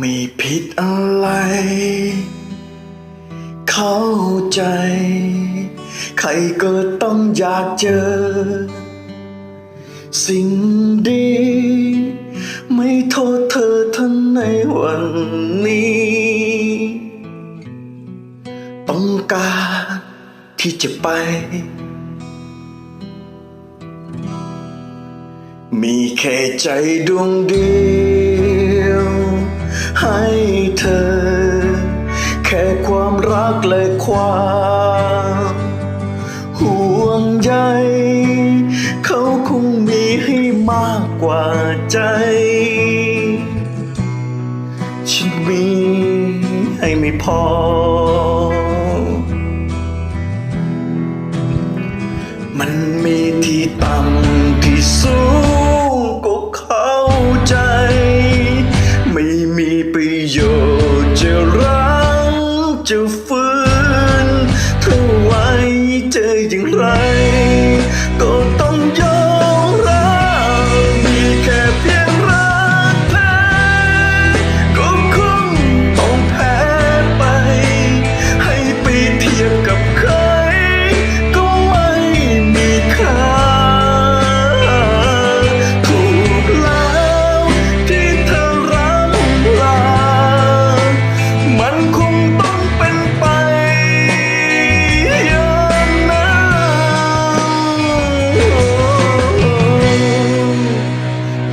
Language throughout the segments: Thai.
มีผิดอะไร เข้าใจ ใครก็ต้องอยากเจอ สิ่งดี ไม่โทษเธอท่านในวันนี้ ต้องการที่จะไป มีแค่ใจดวงเดียว และความห่วงใยเขาคงมีให้มากกว่าใจ ฉันมีให้ไม่พอ มันมีที่ต่ำที่สูงก็เข้าใจ ไม่มีประโยชน์จะรังจะฟื้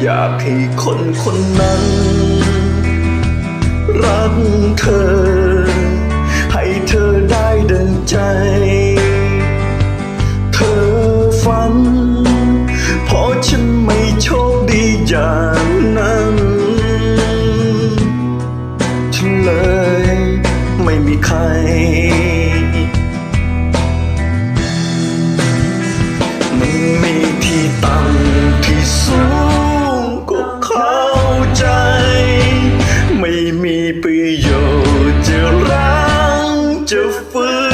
อยากให้คนคนนั้น รักเธอ ให้เธอได้ดังใจ full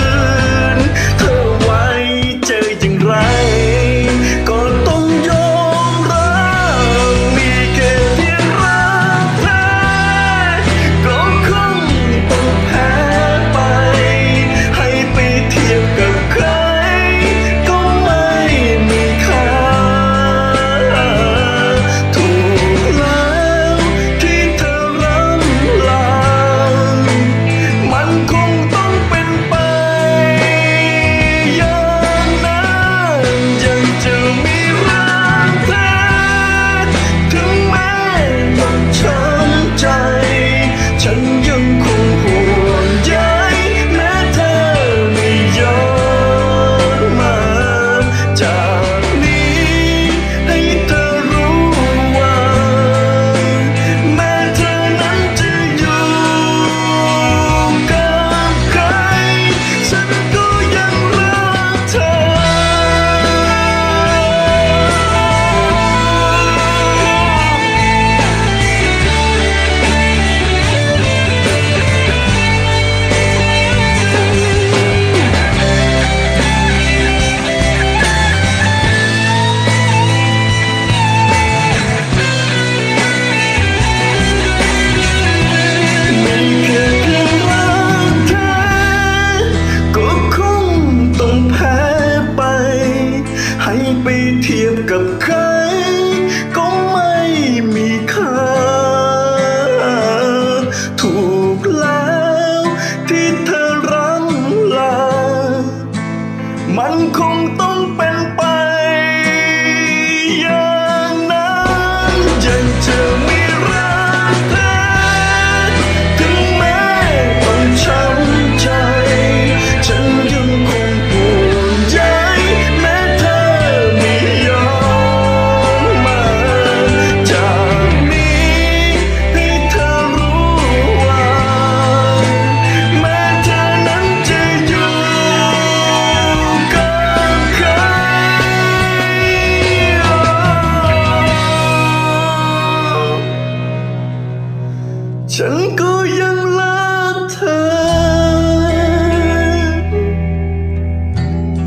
กับเขา 整个